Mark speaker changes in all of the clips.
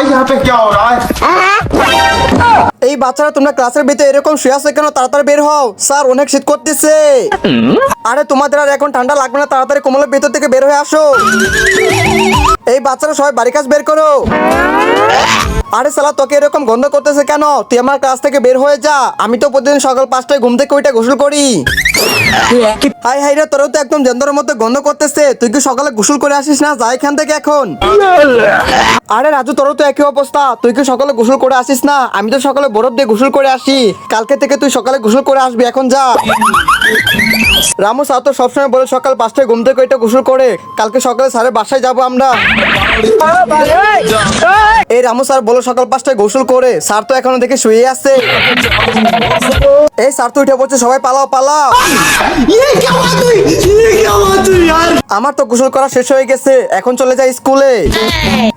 Speaker 1: 哎呀别叫我啊？
Speaker 2: এই বাচ্চারা তোমরা ক্লাসের ভিতরে এরকম শুয়ে আছো কেন? তাড়াতাড়ি বের হও। স্যার, অনেক শীত করতেছে। আরে, তোমাদের আর এখন ঠান্ডা লাগবে না, তাড়াতাড়ি কোমলের ভিতর থেকে বের হয়ে আসো। এই বাচ্চারা সবাই বাড়ি কাজ বের করো। আরে সালা তোকে এরকম গন্ধ করতেছে কেন? তুই আমার ক্লাস থেকে বের হয়ে যা। আমি তো প্রতিদিন সকাল পাঁচটায় ঘুম থেকে ওইটা গোসল করি। হাই হাই রে, তোরও তো একদম জেন্দরের মধ্যে গন্ধ করতেছে। তুই কি সকালে গোসল করে আসিস না? যা এখান থেকে এখন। আরে, রাজু, তোরও তো একই অবস্থা। তুই কি সকালে গোসল করে আসিস পারতিস না, আমি তো সকালে বরফ দিয়ে গোসল করে আসি। কালকে থেকে তুই সকালে গোসল করে আসবি, এখন যা। রামু স্যার তো সবসময় বলে সকাল পাঁচটায় ঘুম থেকে এটা গোসল করে, কালকে সকালে স্যারের বাসায় যাব আমরা। এই রামু স্যার বলো সকাল পাঁচটায় গোসল করে, স্যার তো এখনও দেখে শুয়ে আছে। এই স্যার তো উঠে পড়ছে সবাই পালাও পালাও। আমার তো গোসল করা শেষ হয়ে গেছে, এখন চলে যায় স্কুলে।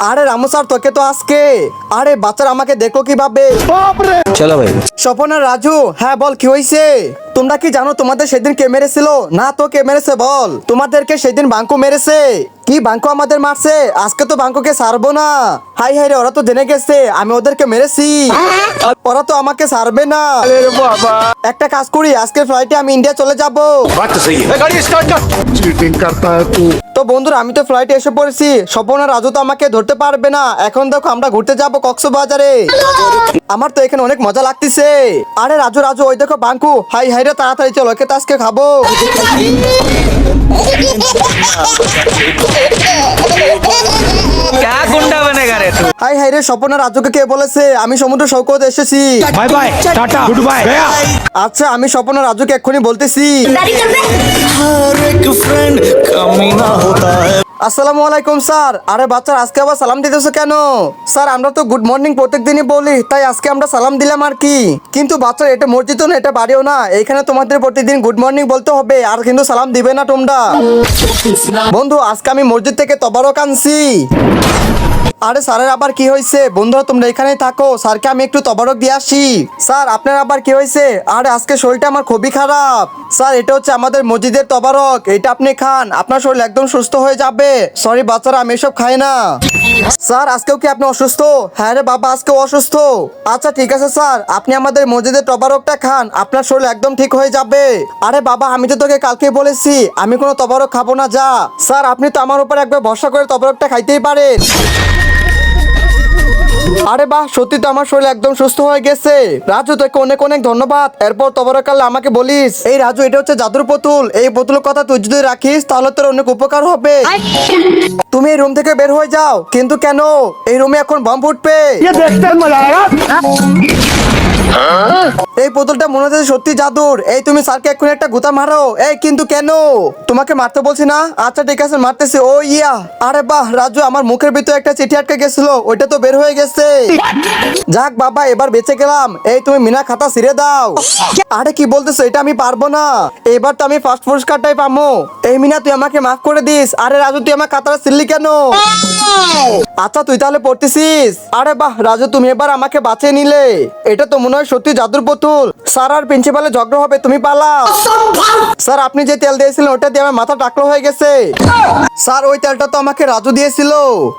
Speaker 2: আরে রামু স্যার, তোকে তো আজকে। আরে বাচ্চারা আমাকে দেখো কি কীভাবে?
Speaker 3: চলো ভাই।
Speaker 2: স্বপন আর রাজু হ্যাঁ বল কি হয়েছে তোমরা কি জানো তোমাদের সেদিন কে মেরেছিল? না তো কে মেরেছে বল। তোমাদেরকে সেদিন বাঙ্কু মেরেছে। কি বাঙ্কু আমাদের মারছে? আজকে তো বাঙ্কুকে সারবো না। হাই হাই রে ওরা তো জেনে গেছে আমি ওদেরকে মেরেছি। ওরা তো আমাকে সারবে না। একটা কাজ করি আজকে ফ্লাইটে আমি ইন্ডিয়া চলে যাব। তো। বন্ধুরা আমি তো ফ্লাইটে এসে পড়েছি। স্বপন রাজু তো আমাকে ধরতে পারবে না। এখন দেখো আমরা ঘুরতে যাব কক্সবাজারে। আমার তো এখানে অনেক মজা লাগতেছে। আরে রাজু রাজু ওই দেখো বাঙ্কু। হাই হাই বাইরে তাড়াতাড়ি চলো কে আজকে খাব? হাই হাই রে স্বপন রাজুকে কে বলেছে? আমি সমুদ্র সৈকত এসেছি।
Speaker 3: Bye bye tata good bye
Speaker 2: আচ্ছা আমি স্বপন রাজুকে এক্ষুনি বলতেছি। আসসালামু আলাইকুম, স্যার। আরে বাচ্চার, আজকে আবার সালাম দিতেছো কেন? স্যার, আমরা তো গুড মর্নিং প্রত্যেক দিনই বলি, তাই আজকে আমরা সালাম দিলাম আর কি। কিন্তু বাচ্চার, এটা মসজিদ না, এটা বাড়িও না। এইখানে তোমাদের প্রতিদিন গুড মর্নিং বলতে হবে, আর কিন্তু সালাম দিবে না তোমরা। বন্ধু, আজকে আমি মসজিদ থেকে তবারক আনছি। আরে স্যারের আবার কি হয়েছে? বন্ধুরা, তোমরা এখানেই থাকো। স্যারকে আমি একটু তবারক দিয়ে আসি। স্যার, আপনার আবার কি হয়েছে? আরে, আজকে শরীরটা আমার খুবই খারাপ। স্যার, এটা হচ্ছে আমাদের মসজিদের তবারক। এটা আপনি খান, আপনার শরীর একদম সুস্থ হয়ে যাবে। সরি বাচ্চারা, আমি এসব খাই না। স্যার, আজকেও কি আপনি অসুস্থ? হ্যাঁ রে বাবা, আজকেও অসুস্থ। আচ্ছা ঠিক আছে, স্যার। আপনি আমাদের মসজিদের তবারকটা খান। আপনার শরীর একদম ঠিক হয়ে যাবে। আরে বাবা, আমি তো তোকে কালকে বলেছি, আমি কোনো তবারক খাব না, যা। স্যার, আপনি তো আমার উপর একবার ভরসা করে তবারকটা খাইতেই পারেন। আরে বাহ সত্যি তো আমার শরীর একদম সুস্থ হয়ে গেছে। রাজু তোকে অনেক অনেক ধন্যবাদ। এরপর তবরকাল আমাকে বলিস। এই রাজু এটা হচ্ছে জাদুর পুতুল। এই পুতুলের কথা তুই যদি রাখিস তাহলে তোর অনেক উপকার হবে। তুমি এই রুম থেকে বের হয়ে যাও। কিন্তু কেন? এই রুমে এখন বম ফুটবে। এই পুতুলটা মনে হচ্ছে সত্যি জাদুর। এই তুমি স্যারকে এখন একটা গুতা মারো। এই কিন্তু কেন? তোমাকে মারতে বলছি না? আচ্ছা ঠিক আছে, মারতেছি। ও ইয়া। আরে বাহ, রাজু, আমার মুখের ভিতরে একটা চিঠি আটকে গেছিল। ওইটা তো বের হয়ে গেছে। যাক বাবা, এবার বেঁচে গেলাম। এই তুমি মিনা খাতা ছিঁড়ে দাও। আরে কি বলতেছো, এটা আমি পারব না। এবার তো আমি ফার্স্ট পুরস্কারটাই পাবো। এই মিনা, তুই আমাকে মাফ করে দিস। আরে রাজু, তুই আমার খাতাটা ছিঁড়লি কেন? আচ্ছা তুই তাহলে পড়তেছিস। আরে বাহ, রাজু, তুমি এবার আমাকে বাঁচিয়ে নিলে। এটা তো মনে হয় সত্যি জাদুর পুতুল। স্যার আর প্রিন্সিপালে ঝগড়া হবে, তুমি পালাও। স্যার, আপনি যে তেল দিয়েছিলেন, ওটা দিয়ে আমার মাথা টাকলো হয়ে গেছে। স্যার, ওই তেলটা তো আমাকে রাজু দিয়েছিল।